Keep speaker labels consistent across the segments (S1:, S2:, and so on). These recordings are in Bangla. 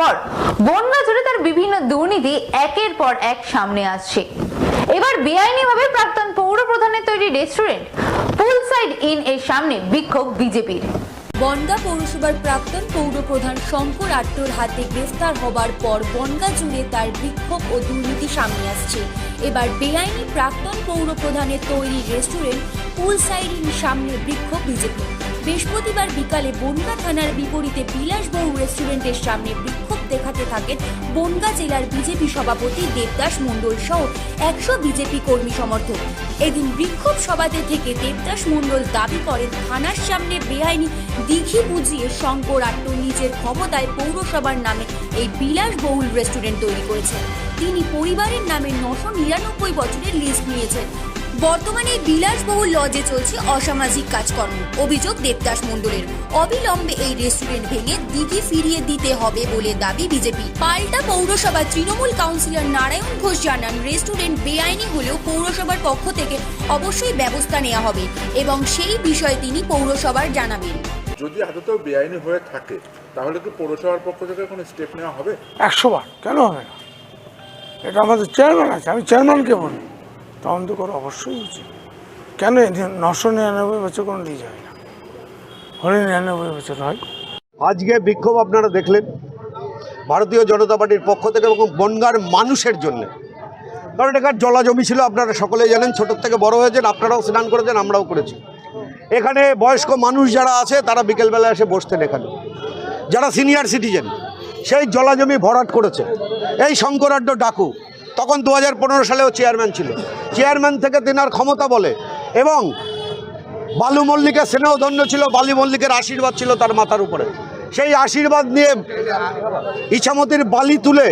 S1: পর বন্যা জুড়ে তার বিভিন্ন দুর্নীতি একের পর এক সামনে আসছে। এবার বেআইনিভাবে প্রাক্তন পৌর প্রধানের তৈরি রেস্টুরেন্ট পুল সাইড ইন এর সামনে বিক্ষোভ বিজেপির।
S2: বনগা পৌরসভার প্রাক্তন পৌর প্রধান শঙ্কর আট্টর হাতে গ্রেফতার হবার পর বনগা জুড়ে তার বিক্ষোভ ও দুর্নীতি সামনে আসছে। এবার বেআইনি প্রাক্তন পৌর প্রধানের তৈরি রেস্টুরেন্ট পুল সাইডিন সামনে বিক্ষোভ বিজেপি। বৃহস্পতিবার বিকালে বনগা থানার বিপরীতে বিলাসবহু রেস্টুরেন্টের সামনে বিক্ষোভ দেখাতে থাকেন বনগা জেলার বিজেপি সভাপতি দেবদাস মণ্ডল সহ একশো বিজেপি কর্মী সমর্থক। এদিন বিক্ষোভ সভাতে থেকে দেবদাস মণ্ডল দাবি করেন, থানার সামনে বেআইনি দিঘি বুঝিয়ে শঙ্কর আট্ট নিজের ক্ষমতায় পৌরসভার নামে এই বিলাসবহুল রেস্টুরেন্ট তৈরি করেছেন। তিনি পরিবারের নামে নশো নিরানব্বই বছরের লিস্ট নিয়েছেন। বর্তমানে এই বিলাসবহুল লজে চলছে অসামাজিক কাজকর্ম। অভিযোগ দেবদাস মণ্ডলের। অবিলম্বে এই রেস্টুরেন্ট ভেঙে দিঘি ফিরিয়ে দিতে হবে বলে দাবি বিজেপি। পাল্টা পৌরসভা তৃণমূল কাউন্সিলর নারায়ণ ঘোষ জানান রেস্টুরেন্ট বেআইনি হলেও পৌরসভার পক্ষ থেকে অবশ্যই ব্যবস্থা নেওয়া হবে এবং সেই বিষয়ে তিনি পৌরসভার জানাবেন।
S3: যদি আদতেও বেআইনি হয়ে থাকে তাহলে কি পৌরসভার পক্ষ থেকে কোনো স্টেপ নেওয়া হবে?
S4: একশো বার। কেন হবে না? এটা আমাদের চেয়ারম্যান আছে আমি চেয়ারম্যানকে বলি তদন্ত করা অবশ্যই উচিত। কেন নশো নিরানব্বই বছর কোনো লিজ হয় না? হলে নিরানব্বই বছর হয়।
S5: আজকে বিক্ষোভ আপনারা দেখলেন, ভারতীয় জনতা পার্টির পক্ষ থেকে এবং বনগার মানুষের জন্য। কারণ এখানে জলা জমি ছিল, আপনারা সকলেই জানেন ছোটোর থেকে বড় হয়েছেন, আপনারাও স্নান করেছেন, আমরাও করেছি। এখানে বয়স্ক মানুষ যারা আছে, তারা বিকেলবেলা এসে বসতেন এখানে। যারা সিনিয়র সিটিজেন সেই জলা জমি ভরাট করেছে। এই শঙ্করাড্ড ডাকু তখন দু হাজার পনেরো সালেও চেয়ারম্যান ছিল। চেয়ারম্যান থেকে তেনার ক্ষমতা বলে। এবং বালু মল্লিকের স্নেহধন্য ছিল, বালু মল্লিকের আশীর্বাদ ছিল তার মাথার উপরে। সেই আশীর্বাদ নিয়ে ইছামতির বালি তুলে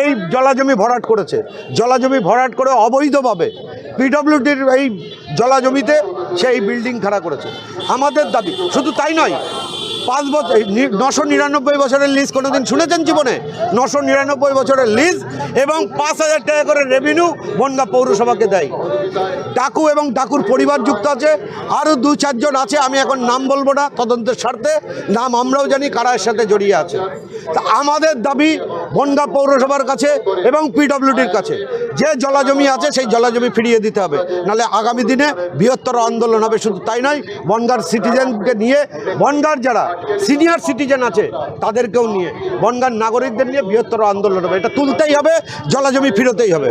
S5: এই জলাজমি ভরাট করেছে। জলাজমি ভরাট করে অবৈধভাবে পিডব্লিউডির এই জলাজমিতে সেই বিল্ডিং খাড়া করেছে। আমাদের দাবি, শুধু তাই নয় পাঁচ বছর নশো নিরানব্বই বছরের লিজ কোনোদিন শুনেছেন জীবনে? নশো নিরানব্বই বছরের লিজ এবং পাঁচ হাজার টাকা করে রেভিনিউ বনগা পৌরসভাকে দেয়। ডাকু এবং ডাকুর পরিবার যুক্ত আছে, আরও দু চারজন আছে, আমি এখন নাম বলব না, তদন্তের স্বার্থে, নাম আমরাও জানি, কারা সাথে জড়িয়ে আছে। তা আমাদের দাবি বনগা পৌরসভার কাছে এবং পিডব্লিউডির কাছে। যে জলাজমি আছে, সেই জলাজমি ফিরিয়ে দিতে হবে। নালে আগামী দিনে বৃহত্তর আন্দোলন হবে। শুধু তাই নয়, বনগার সিটিজেনকে নিয়ে, বনগার যারা সিনিয়র সিটিজেন আছে, তাদেরকেও নিয়ে, বনগার নাগরিকদের নিয়ে বৃহত্তর আন্দোলন হবে। এটা তুলতেই হবে, জলাজমি ফিরতেই হবে।